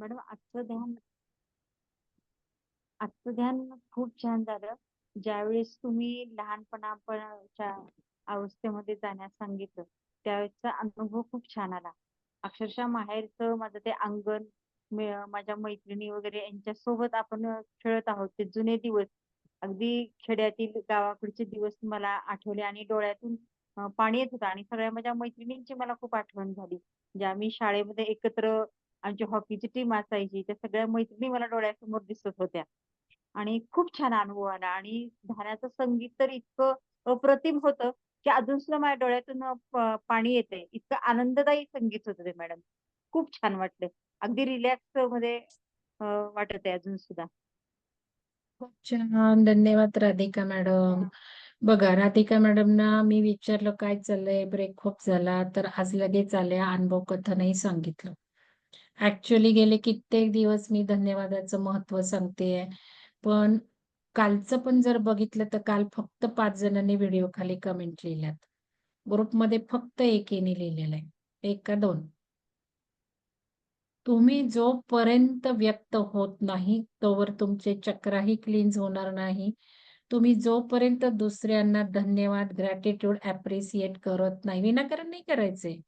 Madam आजचं ध्यान आजचं ध्यान खूप छान झालं. ज्यावेळेस तुम्ही लहानपणाच्या अवस्थेमध्ये जाण्यास सांगितलं, त्यावेळेसचा अनुभव खूप छान आला. अक्षरशः माहेरचं माझं ते अंगण, माझ्या मैत्रिणी वगैरे यांच्या सोबत आपण खेळत आहोत ते जुने दिवस. अगदी खेड्यातील गावाकडचे दिवस मला आठवले आणि डोळ्यातून पाणी येत होतं आणि सगळ्या माझ्या मैत्रिणींची मला खूप आठवण झाली. ज्या आम्ही शाळेमध्ये एकत्र आमची हॉकीची टीम असायची. त्या सगळ्या मैत्रिणी मला डोळ्यासमोर दिसत होत्या. आणि खूप छान अनुभव आला आणि ध्यानाचं संगीत तर इतकं अप्रतिम होतं, की अजून सुद्धा माझ्या डोळ्यातून पाणी येतंय. इतकं आनंददायी संगीत होतं ते मॅडम. खूप छान वाटलं. अगदी रिलॅक्समध्ये वाटत आहे अजून सुद्धा. खूप छान. धन्यवाद राधिका मॅडम. बघा राधिका मॅडमना मी विचारलं काय चाललंय? ब्रेक खूप झाला. तर आज लगेच आल्या अनुभव कथनही सांगितलं. ऍक्च्युअली गेले कित्येक दिवस मी धन्यवादाचं महत्त्व सांगतेय. पण कालचं पण जर बघितलं तर काल फक्त 5 जणांनी व्हिडिओ खाली कमेंट लिहिल्यात. ग्रुपमध्ये फक्त एकीने लिहिलेलं आहे. 1 का 2? तुम्ही जोपर्यंत व्यक्त होत नाही, तोवर तुमचे चक्रही क्लीन्स होणार नाही. तुम्ही जोपर्यंत दुसऱ्यांना धन्यवाद, ग्रॅटिट्यूड, ॲप्रिशिएट करत नाही, विनाकारण नाही करायचे.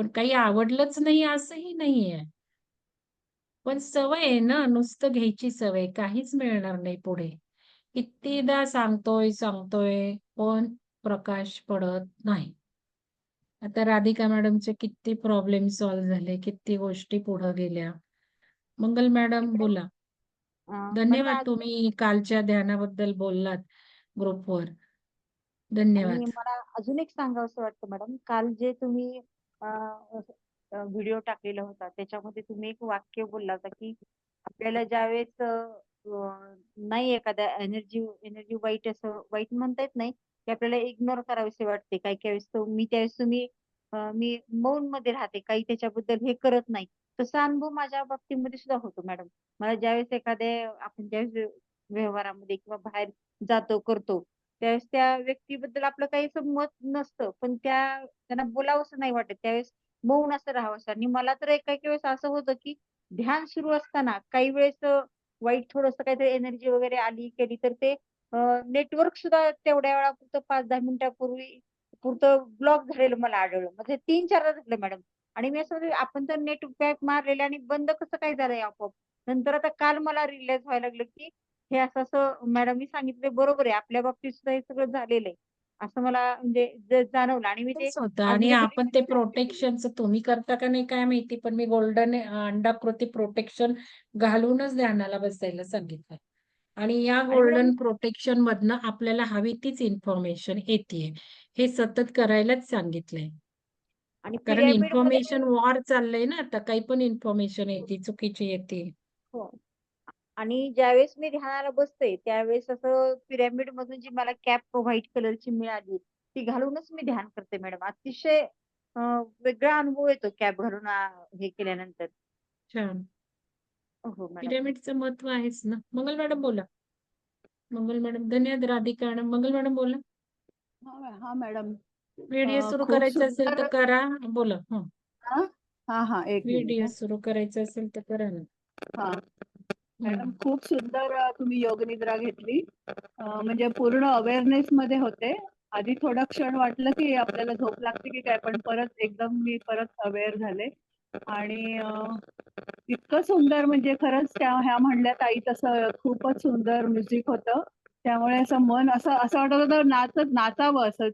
पण काही आवडलंच नाही असंही नाहीये. पण सवय आहे ना, नुसतं घ्यायची सवय, काहीच मिळणार नाही पुढे. कितीदा सांगतोय, सांगतोय, पण प्रकाश पडत नाही. आता राधिका मॅडमचे किती प्रॉब्लेम सॉल्व्ह झाले, किती गोष्टी पुढे गेल्या. मंगल मॅडम बोला. धन्यवाद तुम्ही कालच्या ध्यानाबद्दल बोललात ग्रुपवर. धन्यवाद. मला अजून एक सांगावसं वाटतं मॅडम, काल जे तुम्ही व्हिडिओ टाकलेला होता, त्याच्यामध्ये तुम्ही एक वाक्य बोलला होता, की आपल्याला ज्यावेळेस नाही एखाद्या एनर्जी एनर्जी वाईट असं वाईट म्हणता येत नाही, की आपल्याला इग्नोर करावेसे वाटते. काही काही वेळेस मी त्यावेळेस तुम्ही मी मी मौनमध्ये राहते, काही त्याच्याबद्दल हे करत नाही. तसा अनुभव माझ्या बाबतीमध्ये सुद्धा होतो मॅडम. मला ज्यावेळेस एखाद्या आपण ज्यावेळेस व्यवहारामध्ये किंवा बाहेर जातो, करतो, त्यावेळेस त्या व्यक्तीबद्दल आपलं काही असं मत नसतं, पण त्या त्यांना बोलावंसं नाही वाटत. त्यावेळेस मौन असं राहावंसं आणि मला तर एका काही वेळेस असं होतं, की ध्यान सुरू असताना काही वेळेस वाईट थोडस काहीतरी एनर्जी वगैरे आली, केली तर ते नेटवर्क सुद्धा तेवढ्या वेळापुरतं 5-10 मिनिटापूर्वी पुरतं ब्लॉक झालेलं मला आढळलं. म्हणजे 3-4दा झालं मॅडम. आणि मी असं आपण तर नेट पॅक मारलेलं आणि बंद कसं काय झालंय आपोआप? नंतर आता काल मला रिअलाईज व्हायला लागलं, की हे असं-असं मॅडमनी सांगितले बरोबर आहे. आपल्या बाबतीत सुद्धा हे सगळं झालेलं आहे. असं मला म्हणजे ज जाणवलं आणि मी ते तेच होतं आणि आपण ते. प्रोटेक्शनचं तुम्ही करता का नाही काय माहिती, पण मी गोल्डन अंडाकृती प्रोटेक्शन घालूनच ध्यानाला बसायला सांगितलंय. आणि या आणि मॅडम गोल्डन प्रोटेक्शन मधनं आपल्याला हवी तीच इन्फॉर्मेशन येतेय. हे सतत करायलाच सांगितलंय. आणि कारण इन्फॉर्मेशन वॉर चाललंय ना आता, काही पण इन्फॉर्मेशन येते, चुकीची येते. हो. आणि ज्यावेळेस मी ध्यानाला बसते, त्यावेळेस असं पिरॅमिड मधून जी मला कॅप व्हाईट कलरची मिळाली, ती घालूनच मी ध्यान करते मॅडम. अतिशय अ, वेगळा अनुभव येतो कॅप घालून हे केल्यानंतर. छान. हो मॅडम. पिरॅमिडचं महत्त्व आहेच ना. मंगल मॅडम बोला. मंगल मॅडम. धन्यवाद राधिका मॅडम. मंगल मॅडम बोला. हां, हां मॅडम. व्हिडिओ सुरू करायचा असेल तर करा. बोला. हं. हां. एक व्हिडिओ. सुरू करायचा असेल तर करा ना. मॅडम. खूप सुंदर तुम्ही योगनिद्रा घेतली. म्हणजे पूर्ण अवेअरनेसमध्ये होते. आधी थोडा क्षण वाटलं, की आपल्याला झोप लागते की काय, पण परत एकदम मी परत अवेअर झाले. आणि इतकं सुंदर म्हणजे खरंच त्या ह्या म्हणल्या ताई तसं खूपच सुंदर म्युझिक होतं. त्यामुळे असं मन असं असं वाटत होतं नाचत नाचावं असं.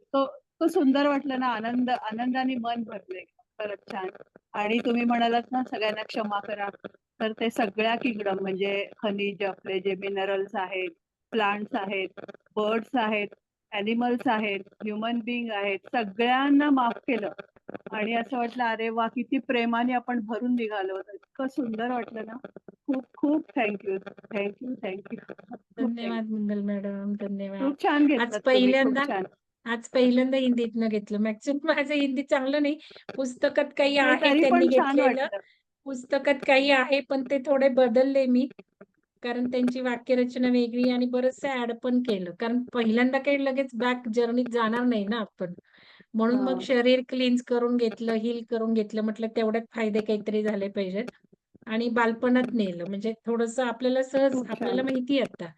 तो सुंदर वाटलं ना, आनंद आनंदाने मन भरलं. खरंच छान. आणि तुम्ही म्हणालात ना सगळ्यांना क्षमा करा. तर ते सगळ्या किंगडम म्हणजे खनिज आपले जे मिनरल्स आहेत, प्लांट्स आहेत, बर्ड्स आहेत, ॲनिमल्स आहेत, ह्युमन बीइंग आहेत, सगळ्यांना माफ केलं. आणि असं वाटलं अरे वाह! किती प्रेमाने आपण भरून निघालो. इतकं सुंदर वाटलं ना. खूप खूप thank you. Thank you, thank you. खूप थँक धन्यवाद मंगल मॅडम. धन्यवाद. खूप छान तुम्ही. पहिल्यांदा. आज पहिल्यांदा हिंदीतनं घेतलं. मॅक्सिमम माझं हिंदी चांगलं नाही. पुस्तकात काही नाही आहे तरी त्यांनी छान घेतलेलं. वाटलं. पुस्तकात काही आहे, पण ते थोडे बदलले मी. कारण त्यांची वाक्यरचना वेगळी आणि बरचसं ॲड पण केलं. कारण पहिल्यांदा काही लगेच बॅक जर्नीत जाणार नाही ना आपण. म्हणून मग हां. शरीर क्लीन्स करून घेतलं, हील करून घेतलं. म्हटलं तेवढ्यात फायदे काहीतरी झाले पाहिजेत. आणि बालपणात नेलं म्हणजे थोडस आपल्याला सहज खूप आपल्याला छान. माहिती आहे आता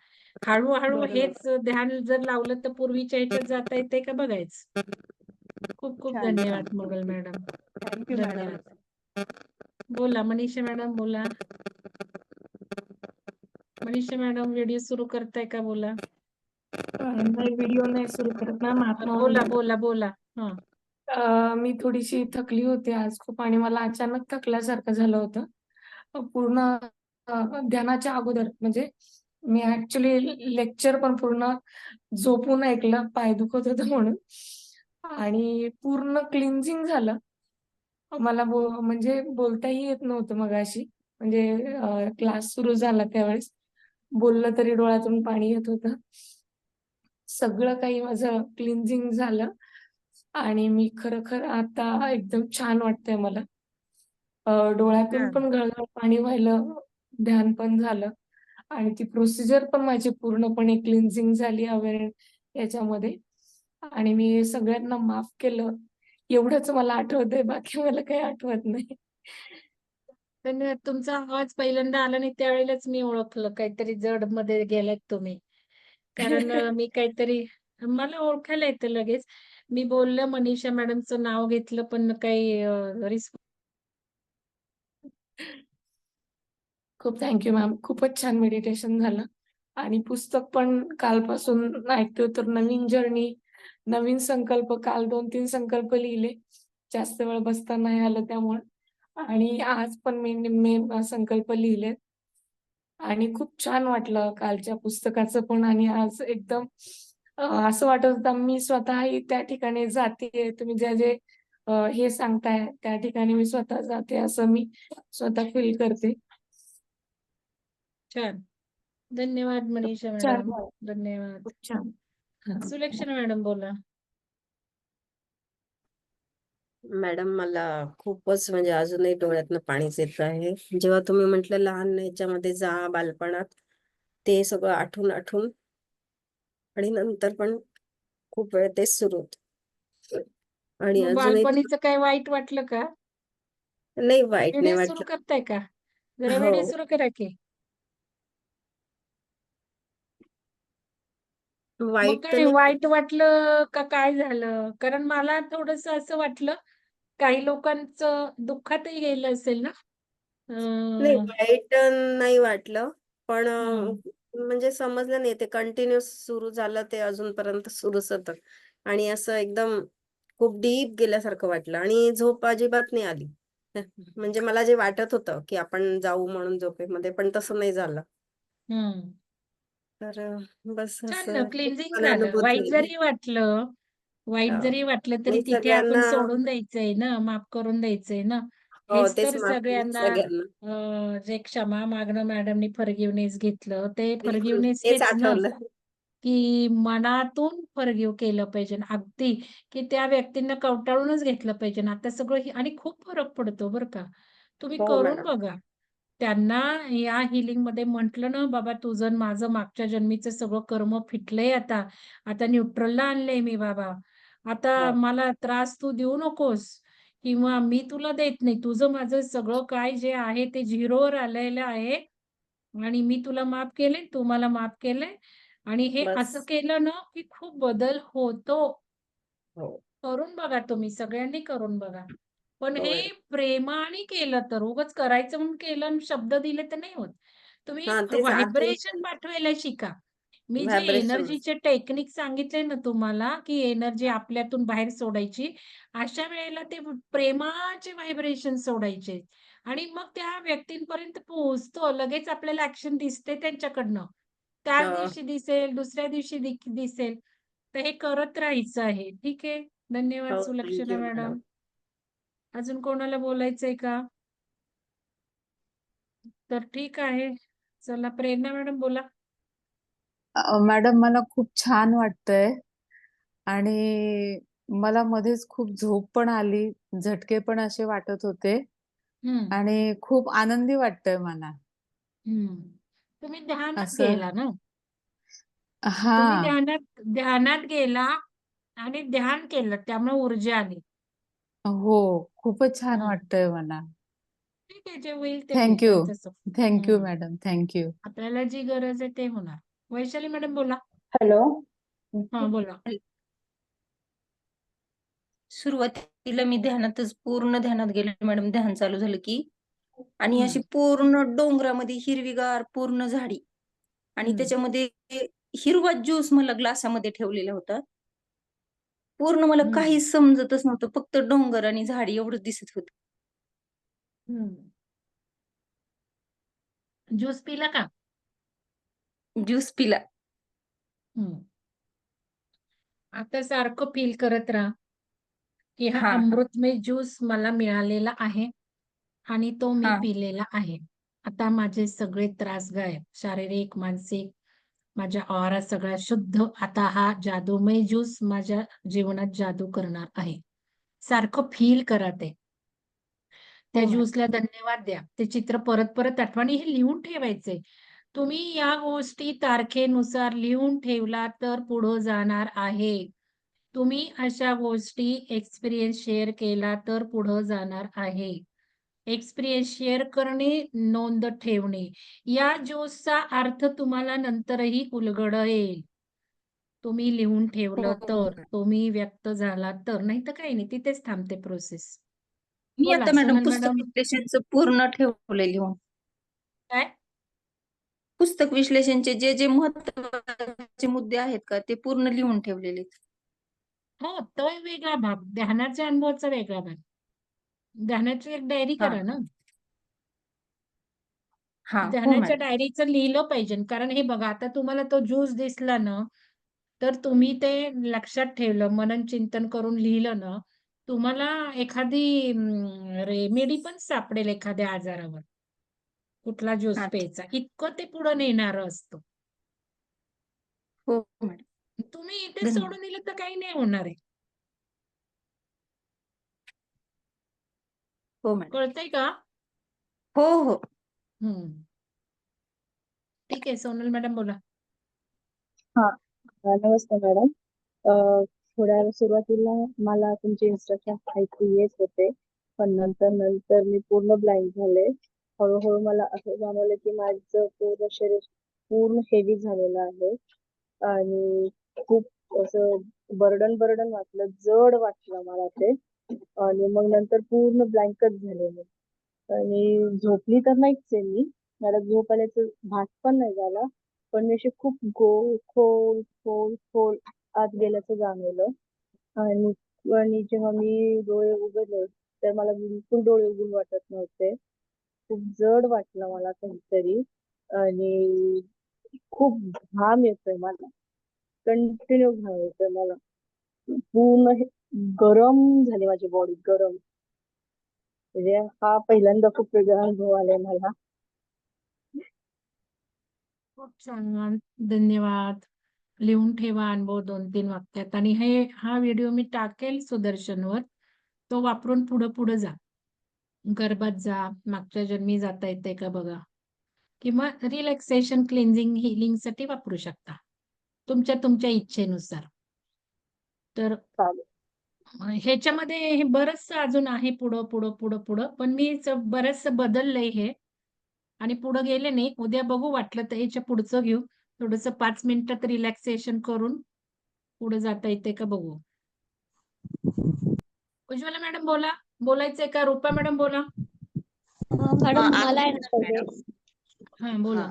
हळूहळू. हेच ध्यान जर लावलं तर पूर्वीच्या ह्याच्यात जाता येते का बघायचं? खूप खूप. धन्यवाद मोगल मॅडम. धन्यवाद. बोला मनीषा मॅडम बोला. मनीषा मॅडम व्हिडिओ सुरू करताय का? बोला. नाही व्हिडिओ नाही सुरू करत मॅम आत्मा बोला बोला बोला. हा. मी थोडीशी थकली होती आज खूप आणि मला अचानक थकल्यासारखं झालं होतं. पूर्ण ध्यानाच्या अगोदर म्हणजे मी ऍक्च्युली लेक्चर पण पूर्ण झोपून ऐकलं पाय दुखत होतं म्हणून. आणि पूर्ण क्लिन्झिंग झालं. मला बो म्हणजे बोलताही येत नव्हतं मगाशी. म्हणजे क्लास सुरू झाला त्यावेळेस. बोललं तरी डोळ्यातून पाणी येत होतं. सगळं काही माझं क्लिन्झिंग झालं. आणि मी खरोखर आता एकदम छान वाटतंय मला. डोळ्यातून. पण घळघळ पाणी व्हायलं. ध्यान पण झालं. आणि ती प्रोसिजर पण माझी पूर्णपणे क्लिन्झिंग झाली अवेअर याच्यामध्ये. आणि मी सगळ्यांना माफ केलं. एवढंच मला आठवतंय बाकी मला काही आठवत नाही. धन्यवाद. तुमचा आवाज पहिल्यांदा आला नाही त्यावेळेलाच मी ओळखलं. काहीतरी जडमध्ये गेलात तुम्ही. कारण मी काहीतरी मला ओळखायला येतं लगेच. मी बोललं मनीषा मॅडमचं नाव घेतलं पण काही रिस्पॉन्स खूप थँक्यू मॅम खूपच छान मेडिटेशन झालं. आणि पुस्तक पण कालपासून ऐकतो तर नवीन जर्नी नवीन संकल्प काल दोन तीन संकल्प लिहिले. जास्त वेळ बसता नाही आलं त्यामुळे. आणि आज पण मी निम्मे संकल्प लिहिले आणि खूप छान वाटलं कालच्या पुस्तकाचं पण. आणि आज एकदम असं वाटत होतं मी स्वतःही त्या ठिकाणी जाते तुम्ही ज्या जे हे सांगताय त्या ठिकाणी मी स्वतः जाते असं मी स्वतः फील करते. छान. धन्यवाद मनीषा मॅडम. धन्यवाद. खूप छान. हा. सुलक्षणा मॅडम बोला. मॅडम मला खूपच म्हणजे अजूनही डोळ्यातनं पाणीच येत आहे. जेव्हा तुम्ही म्हटलं लहान ह्याच्यामध्ये जा बालपणात ते सगळं आठवून आठवून आणि नंतर पण खूप वेळ तेच सुरू होत. आणि मग अजूनही बालपणीचं काय वाईट वाटलं का? नाही वाईट नाही व्हिडिओ सुरू वाटलं. करताय का? जरा हो. व्हिडिओ सुरू करा की. वाईट तर काय? नाही वाईट वाटलं का काय झालं? कारण मला थोडस असं वाटलं काही लोकांचं दुःखातही गेलं असेल ना? नाही अं, वाईट नाही वाटलं पण म्हणजे समजलं नाही ते कंटिन्युअस सुरू झालं ते अजूनपर्यंत सुरूच होतं. आणि असं एकदम खूप डीप गेल्यासारखं वाटलं आणि झोप अजिबात नाही आली. म्हणजे मला जे वाटत होतं की आपण जाऊ म्हणून झोपेमध्ये पण तसं नाही झालं. तर बस छान असं खूप क्लिन्झिंग छान झालं वाईट जरी वाटलं वाईट हो. जरी वाटलं तरी तिथे आपण सगळ्यांना सोडून द्यायचंय ना माफ करून द्यायचंय ना. हो हेच तेच तर माफ सगळ्यांना सगळ्यांना. अं, जे क्षमा मागणं मॅडमनी फॉरगिव्हनेस घेतलं ते बिलकुल. फॉरगिव्हनेस तेच हेच ना आठवलं. की मनातून फॉरगिव्ह केलं पाहिजे. अगदी की त्या व्यक्तींना कवटाळूनच घेतलं पाहिजे. आता सगळं हे- आणि खूप फरक पडतो बरं का. तुम्ही हो करून मॅडम बघा. त्यांना या हिलिंगमध्ये म्हंटल ना बाबा तुझं माझं मागच्या जन्मीचं सगळं कर्म फिटलंय आता आता न्यूट्रलला आणलंय मी बाबा. आता मला त्रास तू देऊ नकोस किंवा मी तुला देत नाही. तुझं माझं सगळं काय जे आहे ते झिरोवर आलेलं आहे आणि मी तुला माफ केले तू मला माफ केलंय. आणि हे असं केलं ना की खूप बदल होतो. हो. करून बघा तुम्ही सगळ्यांनी करून बघा. पण हो प्रेमाने केलं तर उगाच करायचं म्हणून केलं आणि शब्द दिले तर नाही होत. तुम्ही हा तेच आतून व्हायब्रेशन पाठवायला शिका. मी जे व्हायब्रेशन एनर्जीचे टेक्निक सांगितले ना तुम्हाला की एनर्जी आपल्यातून बाहेर सोडायची अशा वेळेला ते प्रेमाचे व्हायब्रेशन सोडायचे. आणि मग त्या व्यक्तींपर्यंत पोहोचतो लगेच आपल्याला ऍक्शन दिसते त्यांच्याकडनं. त्याच हो. दिवशी दिसेल दुसऱ्या दिवशी दिसेल. तर हे करत राहायचं आहे. ठीक आहे. धन्यवाद हो सुलक्षणा थँक्यू मॅडम. मॅडम. अजून कोणाला बोलायचंय का? तर ठीक आहे. चला प्रेरणा मॅडम बोला. मॅडम मला खूप छान वाटतंय. आणि मला मध्येच खूप झोप पण आली झटके पण असे वाटत होते. आणि खूप आनंदी वाटतंय मला. तुम्ही ध्यानात गेला ना? हा. ध्यानात ध्यानात गेला आणि ध्यान केलं त्यामुळे ऊर्जा आली. हो खूपच छान वाटतंय मला ठीक आहे जे होईल ते होईल. त्यांचं सुख. थँक्यू हम्म. मॅडम थँक्यू आपल्याला जी गरज आहे ते होणार वैशाली मॅडम बोला हॅलो हा बोला सुरुवातीला मी ध्यानातच पूर्ण ध्यानात गेले मॅडम ध्यान चालू झालं की आणि. अशी पूर्ण डोंगरामध्ये हिरवीगार पूर्ण झाडी आणि. त्याच्यामध्ये हिरवा ज्यूस मला ग्लासामध्ये ठेवलेला होता पूर्ण मला. काहीच समजतच नव्हतं फक्त डोंगर आणि झाडी एवढं दिसत होत. ज्यूस पिला का ज्यूस पिला हम्म. आता सारखं फील करत राहा की हा. अमृतमय ज्यूस मला मिळालेला आहे आणि तो मी. पिलेला आहे आता माझे सगळे त्रास गायब शारीरिक मानसिक माझ्या ऑरा सगळा शुद्ध आता हा जादूमय ज्यूस माझ्या जीवनात जादू करणार आहे. सारखं फील करा ते. त्या. ज्यूसला धन्यवाद द्या. ते चित्र परत परत आठवा आणि हे लिहून ठेवायचंय तुम्ही या गोष्टी तारखेनुसार लिहून ठेवला तर पुढं जाणार आहे. तुम्ही अशा गोष्टी एक्सपिरियन्स शेअर केला तर पुढं जाणार आहे. एक्सपिरियन्स शेअर करणे नोंद ठेवणे. या ज्यूसचा अर्थ तुम्हाला नंतरही उलगडेल तुम्ही लिहून ठेवलं हो, तर मॅडम. तुम्ही व्यक्त झाला तर. नाही तर काही नाही तिथेच थांबते प्रोसेस मी आता मॅडम पुस्तक. विश्लेषणचं पूर्ण ठेवलंय लिहून. काय? पुस्तक विश्लेषणचे जे जे महत्त्वाचे मुद्दे आहेत का ते पूर्ण लिहून ठेवलेले. हो तो वेगळा भाग. ध्यानाच्या अनुभवाचा वेगळा भाग. ध्यानाची एक डायरी हा. करा ना. हा हो ध्यानाच्या मॅडम. डायरीचं लिहिलं पाहिजे. कारण हे बघा आता तुम्हाला तो ज्यूस दिसला ना तर तुम्ही ते लक्षात ठेवलं मनन चिंतन करून लिहिलं ना तुम्हाला एखादी रेमेडी पण सापडेल एखाद्या आजारावर. कुठला ज्यूस अच्छा. प्यायचा. इतकं ते पुढे नेणार असतं. हो मॅडम. तुम्ही इथे धन्यवाद. सोडून दिलं तर काही नाही होणार आहे. हो मॅडम. कळतंय का? हो हो. हम्म. ठीक आहे सोनल मॅडम बोला. अ, नमस्ते मॅडम. अ, थोड्या सुरुवातीला मला तुमचे इन्स्ट्रक्शन ऐकू येत होते पण नंतर नंतर मी पूर्ण ब्लँक झाले. हळूहळू मला असं जाणवलं की माझं पूर्ण शरीर पूर्ण हेवी झालेलं आहे. आणि खूप असं बर्डन बर्डन वाटलं जड वाटलं मला ते. आणि मग नंतर पूर्ण ब्लँकच झाले मी आणि झोपली तर नाहीच आहे मी. मला झोप आल्याचं भास पण नाही झाला. पण मी अशी खूप गो खोल खोल खोल आत गेल्याचं जाणवलं. आणि आणि जेव्हा मी डोळे उघडले तर मला बिलकुल डोळे उघडून वाटत नव्हते. खूप जड वाटलं मला काहीतरी. आणि खूप घाम येतोय मला. कंटिन्यू घाम येतोय मला. पूर्ण हे गरम झाली माझी बॉडी गरम. म्हणजे हा पहिल्यांदा खूप वेगळा अनुभव आलाय मला. खूप छान धन्यवाद. लिहून ठेवा अनुभव दोन तीन वाक्यात. आणि हे हा व्हिडिओ मी टाकेल सुदर्शनवर. तो वापरून पुढं पुढं जा. गर्भात जा. मागच्या जन्मी जाता येते का बघा. किंवा रिलॅक्सेशन क्लिन्झिंग हिलिंगसाठी वापरू शकता. तुमच्या तुमच्या इच्छेनुसार. तर चालेल. ह्याच्यामध्ये हे बरचसं अजून आहे पुढं पुढं पुढं पुढं. पण मी बरचसं बदललंय हे. आणि पुढं गेले नाही. उद्या बघू वाटलं तर याच्या पुढचं घेऊ. थोडस पाच मिनिटात रिलॅक्सेशन करून पुढे जाता येते का बघू. उज्ज्वला मॅडम बोला. बोलायचंय का? रुपा मॅडम बोला. मॅडम हा, मला हा बोला.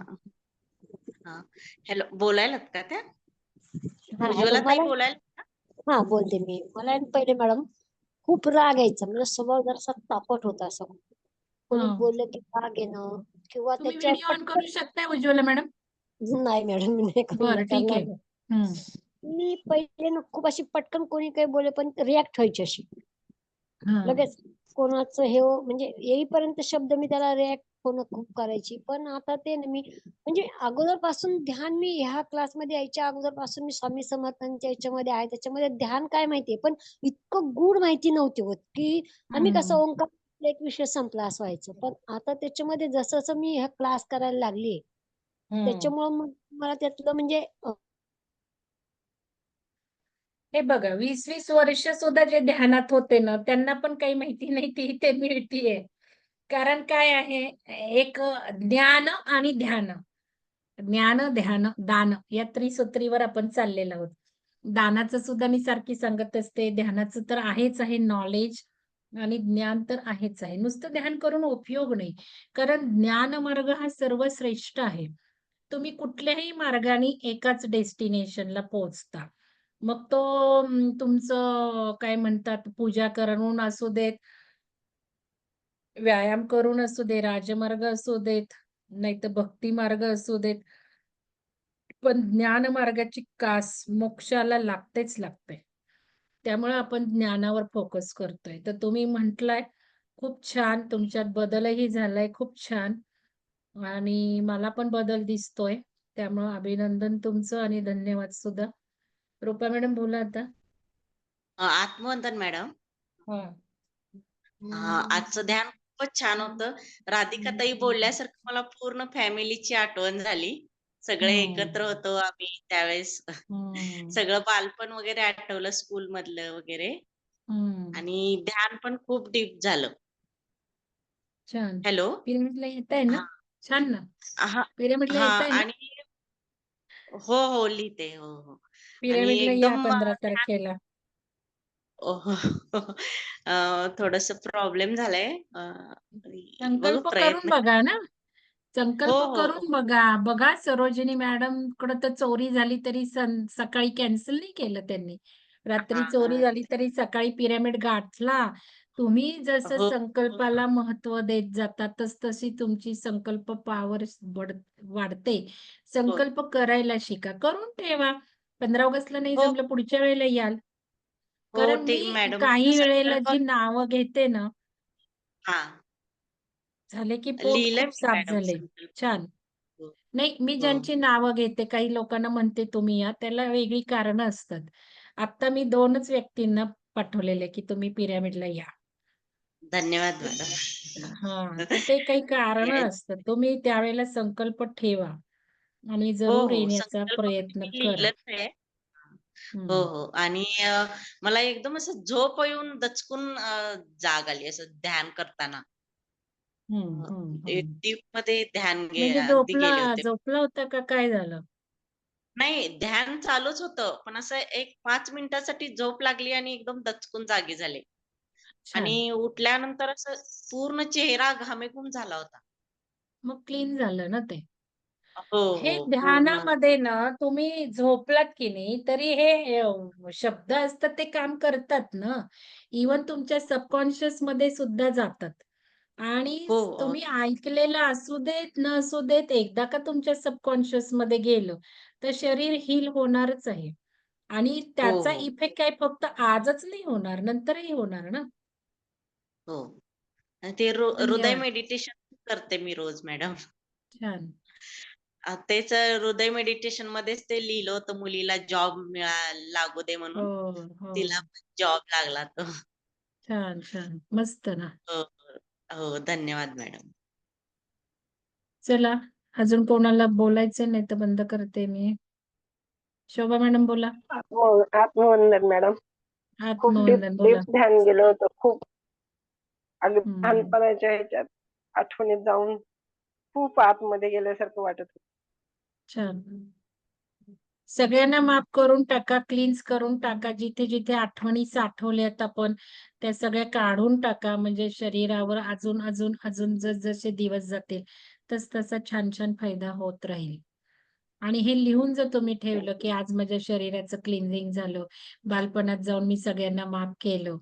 हॅलो बोलायलात का त्या? हा, उज्ज्वला ताई बोलायला हा बोलते मी. मला पहिले मॅडम खूप राग यायचा. म्हणजे स्वभाव जरासा तापट होता असं. कोणी. बोललं की राग येणं किंवा त्याच्या ऑन करू शकताय उज्ज्वला मॅडम? नाही मॅडम मी नाही करू बरं ठीक आहे. हम्म. मी पहिले ना खूप अशी पटकन कोणी काही बोलले पण रिॲक्ट व्हायची अशी. हा. लगेच. कोणाचं हे हो- म्हणजे येईपर्यंत शब्द मी त्याला रिॲक्ट होणं खूप करायची पण आता ते ना मी म्हणजे अगोदरपासून ध्यान मी ह्या क्लासमध्ये यायच्या अगोदरपासून मी स्वामी समर्थांच्या याच्यामध्ये आहे त्याच्यामध्ये ध्यान काय माहितीये पण इतकं गूढ माहिती नव्हती होत की आम्ही कसं. ओंकार एक विषय संपला असं व्हायचं पण आता त्याच्यामध्ये जसं जसं मी ह्या क्लास करायला लागली. त्याच्यामुळं मग मला त्यातलं म्हणजे हे बघा वीस वीस वर्ष सुद्धा जे ध्यानात होते ना त्यांना पण काही माहिती नाही ती इथे मिळतीये. कारण काय आहे? एक ज्ञान आणि ध्यान. ज्ञान ध्यान दान या त्रिसूत्रीवर आपण चाललेलो आहोत. दानाचं सुद्धा मी सारखी सांगत असते ध्यानाचं तर आहेच आहे नॉलेज आणि ज्ञान तर आहेच आहे. नुसतं ध्यान करून उपयोग नाही. कारण ज्ञान मार्ग हा सर्वश्रेष्ठ आहे. तुम्ही कुठल्याही मार्गाने एकाच डेस्टिनेशनला पोहोचता. मग तो तुमचं काय म्हणतात पूजा करून असू देत व्यायाम करून असू दे राजमार्ग असू देत नाही तर भक्ती मार्ग असू देत पण ज्ञान मार्गाची कास मोक्षाला लागतेच लागते. त्यामुळे आपण ज्ञानावर फोकस करतोय. तर तुम्ही म्हटलाय खूप छान तुमच्यात बदलही झालाय खूप छान. आणि मला पण बदल दिसतोय. त्यामुळे अभिनंदन तुमचं आणि धन्यवाद सुद्धा. रुपा मॅडम बोला आता. आत्मवंदन मॅडम. हा. आजचं ध्यान खूपच छान होतं. राधिका ताई बोलल्यासारखं मला पूर्ण फॅमिलीची आठवण झाली. सगळे. एकत्र होतो आम्ही त्यावेळेस. सगळं बालपण वगैरे आठवलं स्कूल मधलं वगैरे. आणि ध्यान पण खूप डीप झालं. छान. हॅलो. पिरामिडला येत आहे ना छान ना? हा. पिरामिडला आणि हो हो लिहिते. हो हो. आणि पिरामिडला या एकदम पंधरा तारखेला हो थोडस प्रॉब्लेम झालाय. अ, बघू संकल्प करून प्रयत्न बघा ना. हो संकल्प हो करून हो बघा. बघा सरोजिनी मॅडमकडे तर चोरी झाली तरी सं- सकाळी कॅन्सल नाही केलं त्यांनी. रात्री हा चोरी हा. झाली तरी सकाळी पिरामिड गाठला. तुम्ही जसं हो संकल्पाला महत्त्व देत जाता तस तशी तुमची संकल्प पावर वाढते. संकल्प करायला शिका. करून ठेवा. पंधरा ऑगस्टला नाही हो. जमलं पुढच्या वेळेला याल. हो कारण मी मॅडम काही वेळेला जी नावं घेते ना हा. झाले की पोट लिहिलंय खूप मी साफ मॅडम झाले. संकल्प छान. हो. नाही मी हो. ज्यांची नावं घेते काही लोकांना म्हणते तुम्ही या त्याला वेगळी कारण असतात. आता मी दोनच व्यक्तींना पाठवलेले की तुम्ही पिरामिडला या. धन्यवाद मॅडम. हा तर ते काही कारण असतात. तुम्ही त्यावेळेला संकल्प ठेवा. आणि हो जरूर हो येण्याचा संकल्प प्रयत्न मी करा. लिहिलंच आहे. हो हम्म. हो आणि अ, मला एकदम असं झोप येऊन दचकून अ, जाग आली असं ध्यान करताना. हम्म हम्म एक हम्म. डीपमध्ये ध्यान गे म्हणजे अगदी झोपला गेले होते. झोपला होता का? काय झालं? नाही ध्यान चालूच होतं. पण असं एक पाच मिनिटासाठी झोप लागली आणि एकदम दचकून जागी झाले. छान आणि उठल्यानंतर असं पूर्ण चेहरा घामेघूम झाला होता. मग क्लीन झालं ना ते? हो हे हो पूर्ण ध्यानामध्ये ना तुम्ही झोपलात की नाही तरी हे अ, शब्द असतात ते काम करतात ना. इवन तुमच्या सबकॉन्शियसमध्ये सुद्धा जातात. आणि हो तुम्ही ऐकलेलं असू देत न असू देत एकदा का तुमच्या सबकॉन्शियसमध्ये गेलं तर शरीर हील होणारच आहे. आणि हो त्याचा हो. इफेक्ट काय फक्त आजच नाही होणार नंतरही होणार ना. हो. आणि ते हृ- हृदय धन्यवाद मेडिटेशन करते मी रोज मॅडम छान. तेच हृदय मेडिटेशन मध्येच ते लिहिलं होतं मुलीला जॉब मिळा लागू दे हो म्हणून. हो तिला पण जॉब लागला तो. छान छान. मस्त ना. हो हो. हो, धन्यवाद मॅडम. चला अजून कोणाला बोलायचं नाही तर बंद करते मी. शोभा मॅडम बोला. आत्म- आत्मवंदन मॅडम. खूप ध्यान गेलं होतं. खूप लहानपणाच्या ह्याच्यात आठवणीत जाऊन खूप आतमध्ये गेल्यासारखं वाटत होतं. छान. सगळ्यांना माफ करून टाका क्लीन्स करून टाका जिथे जिथे आठवणी साठवल्यात आपण त्या सगळ्या काढून टाका म्हणजे शरीरावर अजून अजून अजून जसजसे दिवस जातील तस तसा छान छान फायदा होत राहील. आणि हे लिहून जर तुम्ही ठेवलं की आज माझ्या शरीराचं क्लिन्झिंग झालं बालपणात जाऊन मी सगळ्यांना माफ केलं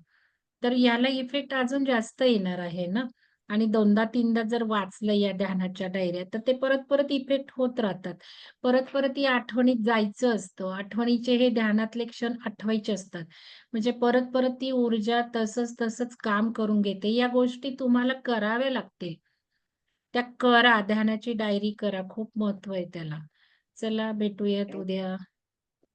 तर याला इफेक्ट अजून जास्त येणार आहे ना? आणि दोनदा तीनदा जर वाचलं या ध्यानाच्या डायऱ्या तर ते परत परत इफेक्ट होत राहतात. परत परत या आठवणीत जायचं असतं. आठवणीचे हे ध्यानातले क्षण आठवायचे असतात. म्हणजे परत परत ती ऊर्जा तसंच तसंच काम करून घेते. या गोष्टी तुम्हाला कराव्या लागतील. त्या करा. ध्यानाची डायरी करा. खूप महत्त्व आहे त्याला. चला भेटूयात उद्या.